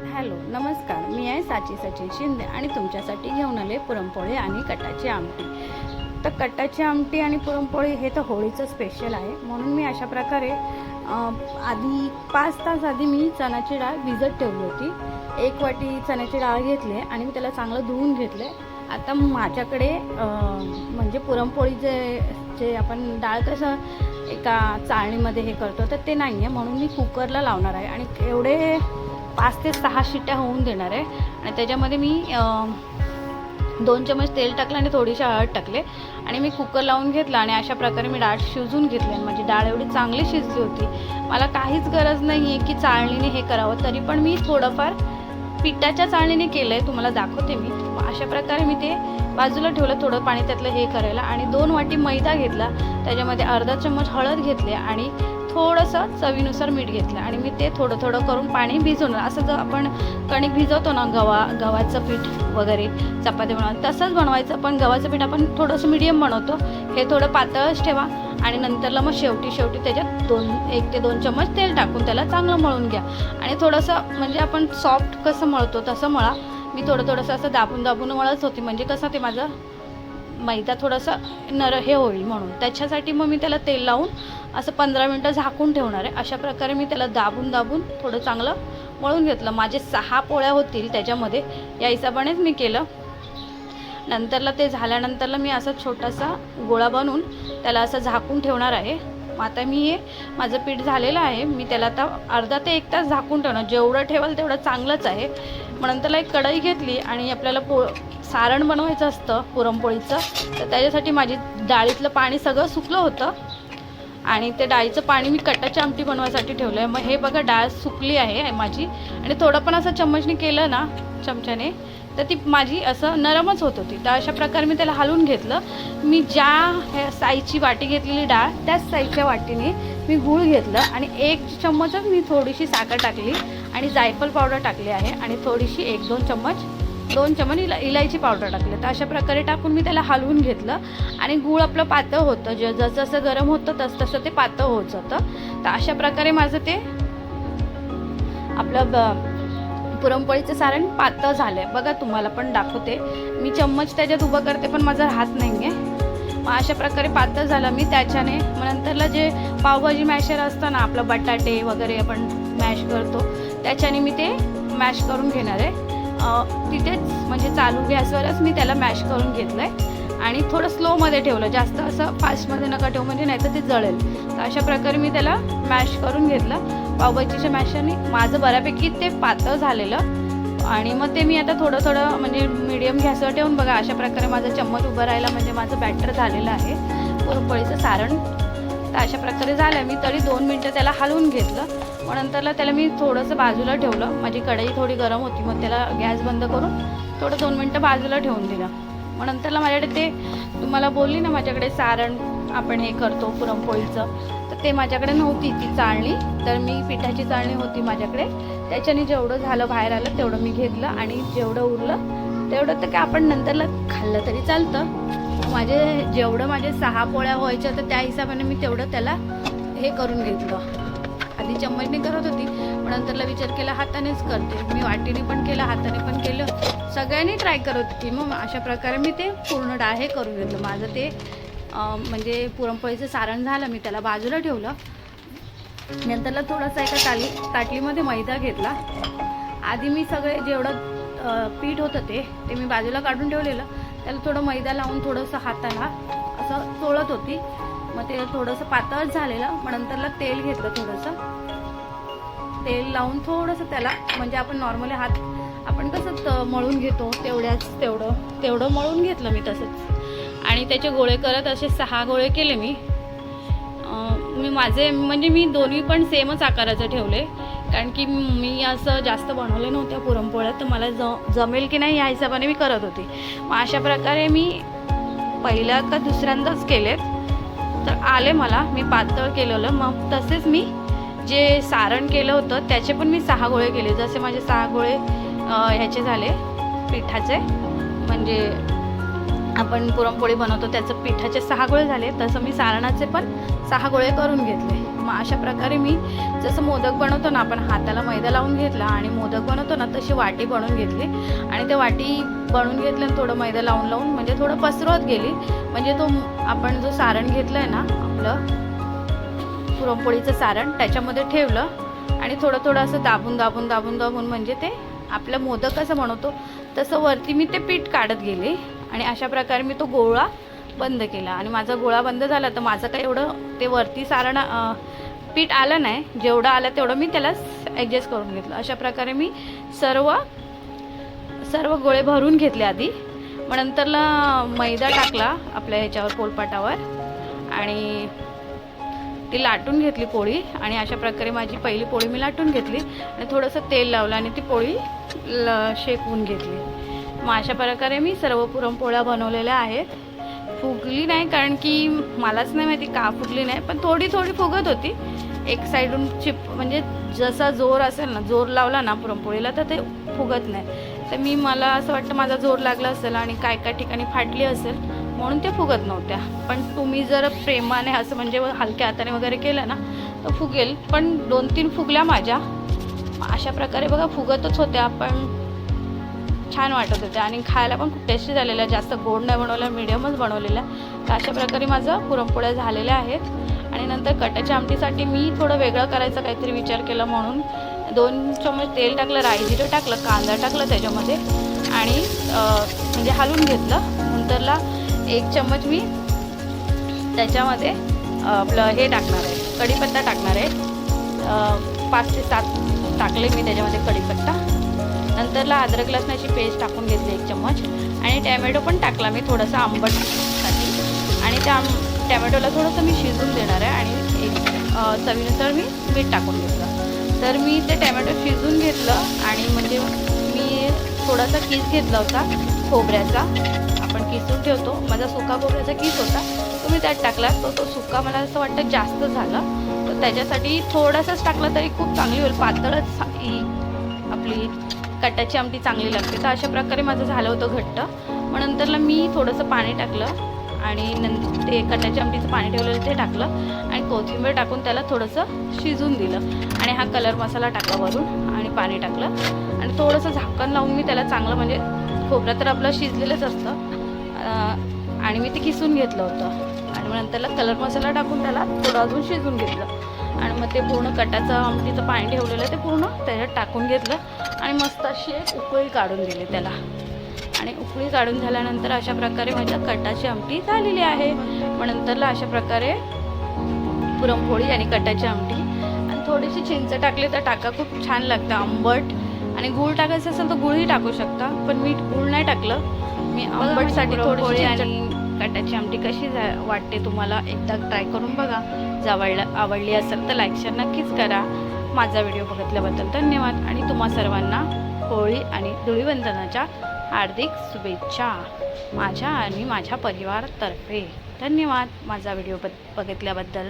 Hello नमस्कार. मी आहे साची सचिन शिंदे आणि तुमच्यासाठी घेऊन आले पुरणपोळी आणि कटाची आमटी. तर कटाची आमटी आणि पुरणपोळी हे तर होळीचं स्पेशल आहे. म्हणून मी अशा प्रकारे आधी पाच तास आधी मी चण्याची डाळ भिजत ठेवली होती. एक वाटी चण्याची डाळ घेतली आणि मी त्याला चांगलं धुवून घेतले. आता माझ्याकडे म्हणजे पुरणपोळी जे जे आपण डाळ कसं एका चाळणीमध्ये हे करतो तर ते नाही आहे म्हणून मी कुकरला लावणार आहे. आणि एवढे पाच ते सहा शिट्ट्या होऊन देणार आहे. आणि त्याच्यामध्ये मी दोन चमच तेल टाकलं आणि थोडीशी हळद टाकले. आणि मी कुकर लावून घेतला आणि अशा प्रकारे मी डाळ शिजून घेतली. आणि माझी डाळ एवढी चांगली शिजली होती. मला काहीच गरज नाही आहे की चाळणीने हे करावं. तरी पण मी थोडंफार पिठाच्या चाळणीने केलं आहे तुम्हाला दाखवते मी. अशा प्रकारे मी ते बाजूला ठेवलं थोडं पाणी त्यातलं हे करायला. आणि दोन वाटी मैदा घेतला. त्याच्यामध्ये अर्धा चम्मच हळद घेतले आणि थोडंसं चवीनुसार मीठ घेतलं आणि मी ते थोडं थोडं करून पाणी भिजवणार. असं जर आपण कणिक भिजवतो ना गवा गव्हाचं पीठ वगैरे चपाती बनवून तसंच बनवायचं. पण गव्हाचं पीठ आपण थोडंसं मिडियम बनवतो. हे थोडं पातळच ठेवा आणि नंतरला मग शेवटी शेवटी त्याच्यात दोन एक ते दोन चम्मच तेल टाकून त्याला चांगलं मळून घ्या. आणि थोडंसं म्हणजे आपण सॉफ्ट कसं मळतो तसं मळा. मी थोडं थोडंसं असं दाबून दाबून मळत होती. म्हणजे कसं ते माझं मैदा थोडंसं नर हे होईल म्हणून. त्याच्यासाठी मग मी त्याला तेल लावून असं पंधरा मिनटं झाकून ठेवणार आहे. अशा प्रकारे मी त्याला दाबून दाबून थोडं चांगलं मळून घेतलं. माझे सहा पोळ्या होतील त्याच्यामध्ये. या हिशोबानेच मी केलं. नंतरला ते झाल्यानंतरला मी असा छोटासा गोळा बनवून त्याला असं झाकून ठेवणार आहे. मग आता मी हे माझं पीठ झालेलं आहे. मी त्याला आता अर्धा ते एक तास झाकून ठेवणार. जेवढं ठेवाल तेवढं चांगलंच आहे. मग नंतरला एक कढई घेतली आणि आपल्याला पो सारण बनवायचं असतं पुरणपोळीचं. तर त्याच्यासाठी माझी डाळीतलं पाणी सगळं सुकलं होतं. आणि ते डाळीचं पाणी मी कटाची आमटी बनवायसाठी ठेवलं आहे मग हे बघा डाळ सुकली आहे माझी. आणि थोडं पण असं चम्मचने केलं ना चमच्याने तर ती माझी असं नरमच होत होती. तर अशा प्रकारे मी त्याला हलवून घेतलं. मी ज्या ह्या साईजची वाटी घेतलेली डाळ त्याच साईजच्या वाटीने मी गूळ घेतलं आणि एक चम्मचच मी थोडीशी साखर टाकली आणि जायफळ पावडर टाकली आहे. आणि थोडीशी एक दोन चम्मच दोन चमन इला इलायची पावडर टाकले. तर अशा प्रकारे टाकून मी त्याला हलवून घेतलं. आणि गूळ आपलं पातळ होतं. ज जसं जसं गरम होतं तसं तसं ते पातळ होत जातं तर अशा प्रकारे माझं ते आपलं ब पुरणपोळीचं सारण पातळ झालं आहे बघा तुम्हाला पण दाखवते. मी चम्मच त्याच्यात उभं करते पण माझा हात नाही आहे मग अशा प्रकारे पातळ झालं मी त्याच्याने. मग नंतरला जे पावभाजी मॅशर असतं ना आपलं बटाटे वगैरे आपण मॅश करतो त्याच्याने मी ते मॅश करून घेणार आहे. तिथेच म्हणजे चालू गॅसवरच मी त्याला मॅश करून घेतलं आहे आणि थोडं स्लोमध्ये ठेवलं. जास्त असं फास्टमध्ये नका ठेवू म्हणजे नाही तर ते जळेल. तर अशा प्रकारे मी त्याला मॅश करून घेतलं. पावभाजीच्या मॅशाने माझं बऱ्यापैकी ते पातळ झालेलं. आणि मग ते मी आता थोडं थोडं म्हणजे मीडियम गॅसवर ठेवून बघा अशा प्रकारे माझं चम्मच उभं राहिला म्हणजे माझं बॅटर झालेलं आहे. पुरणपोळीचं सारण तर अशा प्रकारे झालं. मी तरी दोन मिनटं त्याला हलवून घेतलं. मग नंतरला त्याला मी थोडंसं बाजूला ठेवलं. माझी कढई थोडी गरम होती मग त्याला गॅस बंद करून थोडं दोन मिनटं बाजूला ठेवून दिलं. मग नंतरला माझ्याकडे ते तुम्हाला बोलली ना माझ्याकडे सारण आपण हे करतो पुरणपोळीचं. तर ते माझ्याकडे नव्हती ती चाळणी. तर मी पिठाची चाळणी होती माझ्याकडे. त्याच्याने जेवढं झालं बाहेर आलं तेवढं मी घेतलं आणि जेवढं उरलं तेवढं तर काय आपण नंतरला खाल्लं तरी चालतं. माझे जेवढं माझे सहा पोळ्या व्हायच्या तर त्या हिशोबाने मी तेवढं त्याला हे करून घेतलं. आधी चम्मचने करत होती पण नंतरला विचार केला हातानेच करते. मी वाटीने पण केलं हाताने पण केलं. सगळ्यांनी ट्राय करत होती. मग अशा प्रकारे मी ते पूर्ण डाळ हे करून घेतलं. माझं ते म्हणजे पुरणपोळीचं सारण झालं मी त्याला बाजूला ठेवलं. नंतरला थोडासा एका ताली ताटलीमध्ये मैदा घेतला. आधी मी सगळे जेवढं पीठ होतं ते ते मी बाजूला काढून ठेवलेलं. त्याला थोडं मैदा लावून थोडंसं हाताला असं चोळत होती. मग ते थोडंसं पातळच झालेलं मग नंतरला तेल घेतलं थोडंसं. तेल लावून थोडंसं त्याला म्हणजे आपण नॉर्मली हात आपण कसं मळून घेतो तेवढ्याच तेवढं तेवढं मळून घेतलं मी तसंच. आणि त्याचे गोळे करत असे सहा गोळे केले मी. मी माझे म्हणजे मी दोन्ही पण सेमच आकाराचे ठेवले. कारण की मी असं जास्त बनवले नव्हत्या पुरणपोळ्या तर मला ज जमेल की नाही या हिशोबाने मी करत होते. मग अशा प्रकारे मी पहिल्या का दुसऱ्यांदाच केलेत. तर आले मला मी पातळ केलेलं. मग तसेच मी जे सारण केलं होतं त्याचे पण मी सहा गोळे केले. जसे माझे सहा गोळे ह्याचे झाले पिठाचे. म्हणजे आपण पुरणपोळी बनवतो त्याचं पिठाचे सहा गोळे झाले. तसं मी सारणाचे पण सहा गोळे करून घेतले. मग अशा प्रकारे मी जसं मोदक बनवतो ना आपण हाताला मैदा लावून घेतला आणि मोदक बनवतो ना तशी वाटी बनवून घेतली. आणि त्या वाटी बनवून घेतलं आणि थोडं मैदा लावून लावून म्हणजे थोडं पसरवत गेली. म्हणजे तो आपण जो सारण घेतलं आहे ना आपलं पुरणपोळीचं सारण त्याच्यामध्ये ठेवलं. आणि थोडं थोडं असं दाबून दाबून दाबून दाबून म्हणजे ते आपलं मोदक कसं बनवतो तसं वरती मी ते पीठ काढत गेले. आणि अशा प्रकारे मी तो गोळा बंद केला. आणि माझा गोळा बंद झाला तर माझं काय एवढं ते वरती सारण पीठ आलं नाही. जेवढं आलं तेवढं मी त्याला ॲडजस्ट करून घेतलं. अशा प्रकारे मी सर्व सर्व गोळे भरून घेतले आधी. मग नंतरला मैदा टाकला आपल्या ह्याच्यावर पोलपाटावर आणि ती लाटून घेतली पोळी. आणि अशा प्रकारे माझी पहिली पोळी मी लाटून घेतली. आणि थोडंसं तेल लावलं आणि ती पोळी ल शेकवून घेतली. मग अशा प्रकारे मी सर्व पुरणपोळ्या बनवलेल्या आहेत. फुगली नाही कारण की मलाच नाही माहिती का फुगली नाही पण थोडी थोडी फुगत होती. एक साईडून चिप म्हणजे जसा जोर असेल ना जोर लावला ना पुरणपोळीला तर ते फुगत नाही. तर मी मला असं वाटतं माझा जोर लागला असेल आणि काय काय ठिकाणी फाटली असेल म्हणून ते फुगत नव्हत्या. पण तुम्ही जर प्रेमाने असं म्हणजे हलक्या हाताने वगैरे केलं ना तर फुगेल. पण दोन तीन फुगल्या माझ्या. अशा प्रकारे बघा फुगतच होत्या पण छान वाटत होत्या आणि खायला पण खूप टेस्टी झालेल्या जास्त गोड नाही बनवल्या मिडियमच बनवलेल्या तर अशा प्रकारे माझं पुरणपोळ्या झालेल्या आहेत. आणि नंतर कटाच्या आमटीसाठी मी थोडं वेगळं करायचं काहीतरी विचार केला म्हणून. दोन चमच तेल टाकलं राई जिरं टाकलं कांदा टाकला त्याच्यामध्ये. आणि म्हणजे हलवून घेतलं. नंतरला एक चम्मच मी त्याच्यामध्ये आपलं हे टाकणार आहे. कढीपत्ता टाकणार आहे. पाच ते सात टाकले मी त्याच्यामध्ये कढीपत्ता. नंतरला अद्रक लसणाची पेस्ट टाकून घेतली एक चम्मच. आणि टॅमॅटो पण टाकला मी थोडंसं आंबटसाठी. आणि त्या टॅमॅटोला थोडंसं मी शिजून देणार आहे आणि एक चवीनुसार मी मीठ टाकून घेतलं. तर मी ते टॅमॅटो शिजून घेतलं आणि म्हणजे मी थोडासा किस घेतला होता खोबऱ्याचा. आपण किसून ठेवतो. माझा सुका खोबऱ्याचा किस होता. तो मी त्यात टाकला. तो तो सुका मला असं वाटतं जास्त झालं. तर त्याच्यासाठी थोडासाच टाकला तरी खूप चांगली होईल. पातळच आपली कटाची आमटी चांगली लागते. तर अशा प्रकारे माझं झालं होतं घट्ट. मग नंतरला मी थोडंसं पाणी टाकलं आणि नंतर ते कटाच्या आमटीचं पाणी ठेवलेलं ते टाकलं आणि कोथिंबीर टाकून त्याला थोडंसं शिजून दिलं. आणि हा कलर मसाला टाकला वरून आणि पाणी टाकलं. आणि थोडंसं झाकण लावून मी त्याला चांगलं म्हणजे खोबरं तर आपलं शिजलेलंच असतं. आणि मी ते किसून घेतलं होतं. आणि मग नंतरला कलर मसाला टाकून त्याला थोडं अजून शिजून घेतलं. आणि मग ते पूर्ण कटाचं आमटीचं पाणी ठेवलेलं ते पूर्ण त्याच्यात टाकून घेतलं आणि मस्त अशी एक उकळी काढून दिली त्याला. आणि उकळी काढून झाल्यानंतर अशा प्रकारे माझ्या कटाची आमटी झालेली आहे. मग नंतरला अशा प्रकारे पुरणपोळी आणि कटाची आमटी. आणि थोडीशी चिंच टाकली तर टाका खूप छान लागतं आंबट. आणि गूळ टाकायचं असेल तर गुळही टाकू शकता पण मी गूळ नाही टाकलं. मी आंबटसाठी थोडीशी आणि कटाची आमटी कशी जा वाटते तुम्हाला एकदा ट्राय करून बघा. जर आवडलं आवडली असेल तर लाईक शेअर नक्कीच करा. माझा व्हिडिओ बघितल्याबद्दल धन्यवाद आणि तुम्हा सर्वांना होळी आणि धुळीवंदनाच्या हार्दिक शुभेच्छा. माझ्या आणि माझ्या परिवारातर्फे. धन्यवाद. माझा व्हिडिओ बघितल्याबद्दल.